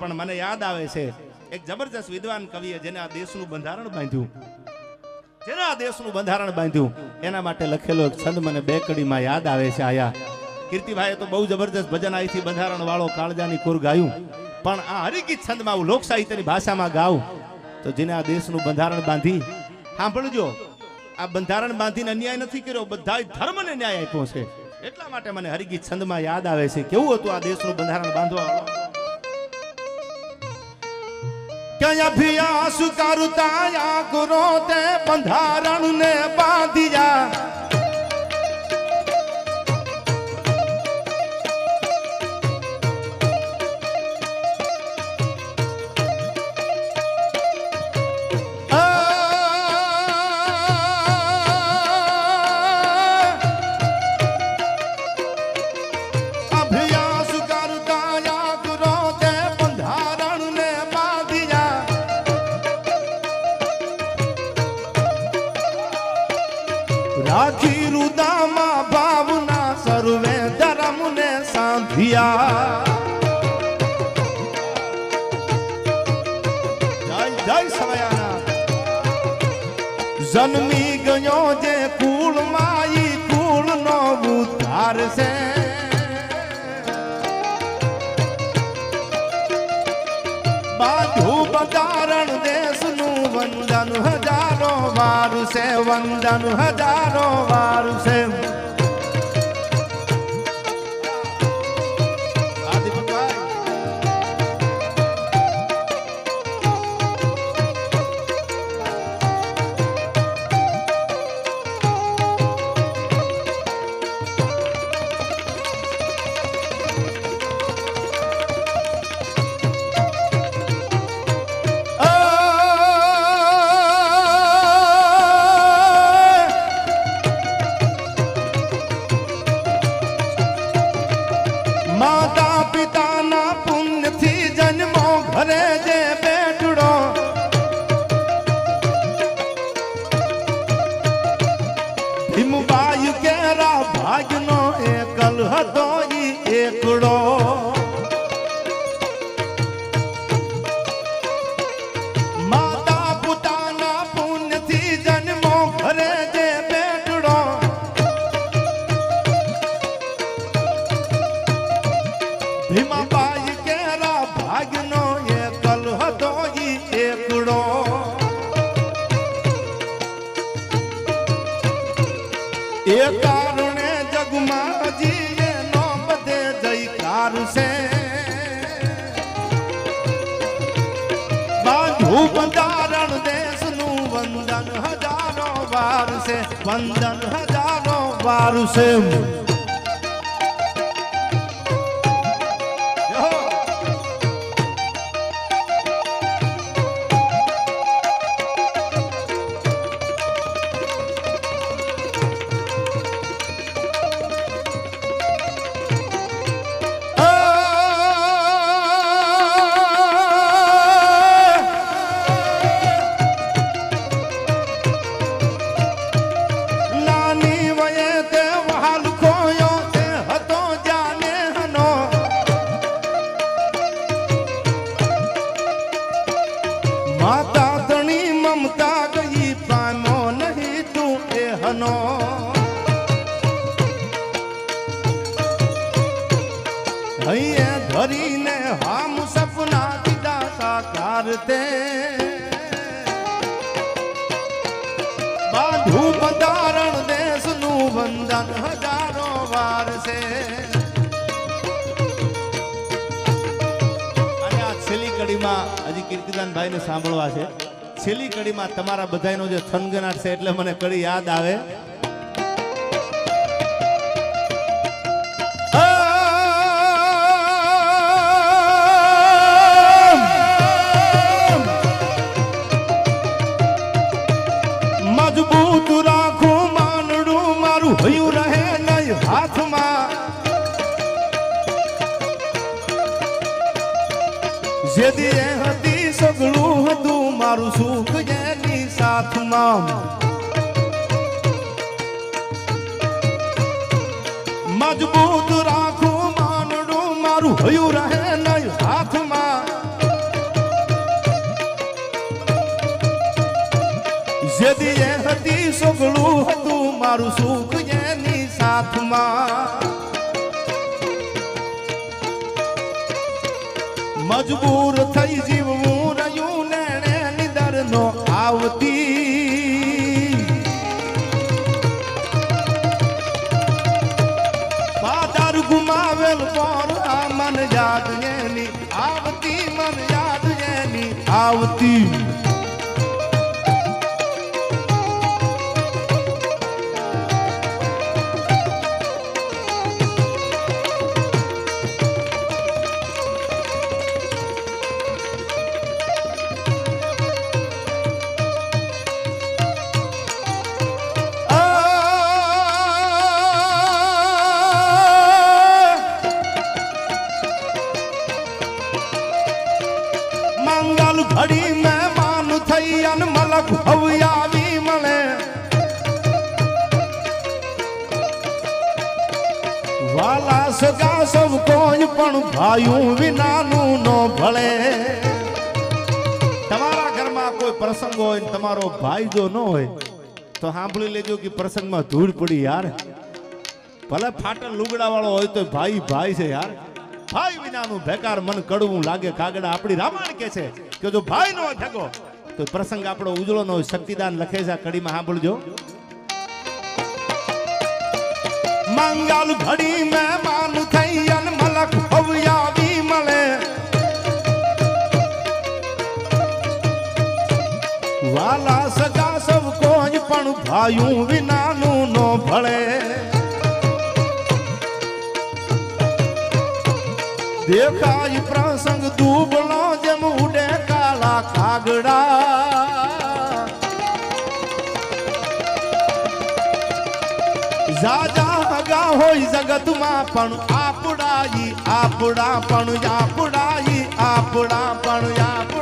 પણ મને યાદ આવે છે, એક જબરજસ્ત વિદ્વાન કવિએ જેને આ દેશનું બંધારણ બાંધ્યું, જેને આ દેશનું બંધારણ બાંધ્યું, એના માટે લખેલો છંદ મને બે કડીમાં યાદ આવે છે, આયા. કીર્તિભાઈએ તો બહુ જબરજસ્ત ભજન અહીંથી બંધારણ વાળો કાળજાની કુર ગાયું, પણ આ હરિગીત છંદમાં હું લોક સાહિત્યની ભાષામાં ગાઉં, તો જેને આ દેશનું બંધારણ બાંધી, સાંભળજો, આ બંધારણ બાંધીને અન્યાય નથી કર્યો બધા ધર્મને ન્યાય આપ્યો છે. એટલા માટે મને હરિગીત છંદમાં યાદ આવે છે, કેવું હતું આ દેશનું બંધારણ બાંધવા? ક્યાં ભિયા કરતા યા ગુરો તે બંધારણ ને બાંધ્યા રુદામાં ભાવના સર્વે ધર્મને સાંધિયા જન્મી ગયો જે કુળ માઈ કુળ નો ઉદ્ધાર છે. વંદન હજારો વાર છે. એ કારણે જગમાં નો બધે જયકાર છે. દેશનું વંદન હજારો વાર છે, વંદન હજારો વાર છે. હામ સપના દીધા સાકાર તે બાંધુ બંધારણ દેશનું વંદન હજારો વાર છે અને આ છેલ્લી કડીમાં હજી કીર્તિદાનભાઈ ને સાંભળવા છે. છેલ્લી કડીમાં તમારા બધાનો જે થનગનાટ છે એટલે મને કડી યાદ આવે. ભયું રહે નહીં હાથમાં. જેદી એ હતી સગળું હતું, મારું સુખ જેની સાથમાં. મજબૂત રાખું માનડું મારું ભયું રહે નહીં હાથમાં. જેદી એ હતી સગળું હતું, મારું સુખ સાથમાં મજબૂર થઈ જીવવું રહ્યું ને નિદર નો આવતી. પાદર ગુમાવેલ પર આ મન યાદ એની. આવતી મન યાદ એની. આવતી મંગલ ઘડી મહેમાન થઈ અન મલક ભવ મળે. વાલા સગા સૌ કોઈ પણ ભાયું વિનાનું નો ભળે. તમારા ઘરમાં કોઈ પ્રસંગ હોય તમારો ભાઈ જો ન હોય, તો સાંભળી લેજો કે પ્રસંગમાં ધૂળ પડી યાર. ભલે ફાટલ લુગડા વાળો હોય તો ભાઈ ભાઈ છે યાર. ભાઈ વિનાનું બેકાર મન કડવું લાગે. કાગડા આપણી રામાયણ કે છે કે જો ભાઈ નો ભેગો, તો પ્રસંગ આપણો ઉજળો નો શક્તિદાન લખે છે. કડીમાં સાંભળજો. મંગલ ઘડી મહેમાન થઈ અન મલક ભવ્યાવી મળે. વાલા સગા સૌ કોઈ પણ ભાયું વિનાનું નો ભળે. દેખાય પ્રસંગ દુબળો જેમ ઉડે કાળા કાગડા. જાજા હગા હોય જગતમાં પણ આપડાઈ, આપડા પણ આપડાઈ આપડા પણ આપડાઈ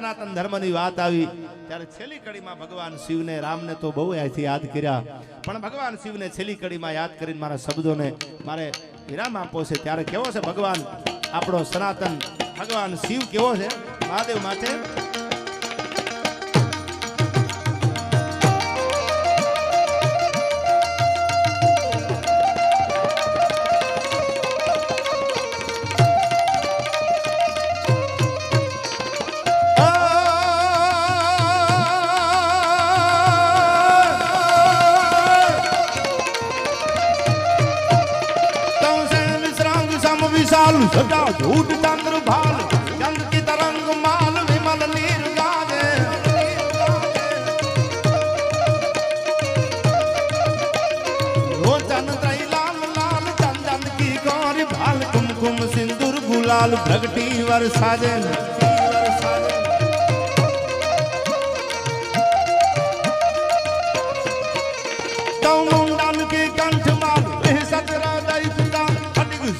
સનાતન ધર્મની વાત આવી, ત્યારે છેલ્લી કડીમાં ભગવાન શિવને, રામને તો બહુ અહીંથી યાદ કર્યા. પણ ભગવાન શિવને છેલ્લી કડીમાં યાદ કરીને મારા શબ્દોને મારે વિરામ આપવો છે. ત્યારે કેવો છે ભગવાન? આપણો સનાતન ભગવાન શિવ કેવો છે? મહાદેવ માટે विशाल सटा झूठ चंद्र भाल चंद्र की तरंग माल विमल नीर गावे रोचन त्रैलाल लाल चंदन की गौर भाल कुमकुम सिंदूर गुलाल प्रगटी वर साजे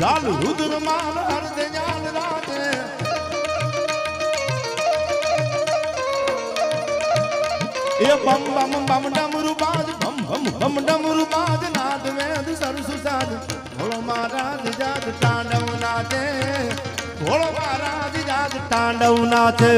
જાલ રુદ્ર માન હરદ જાલ રાતે. એ બમ બમ બમ ડમ રૂબાજ બમ બમ બમ ડમ રૂબાજ નાદ વેદ સરસુ સાદ. ભોળો મહારાજ જાત તાંડવ નાચે ભોળો મહારાજ જાત તાંડવ નાચે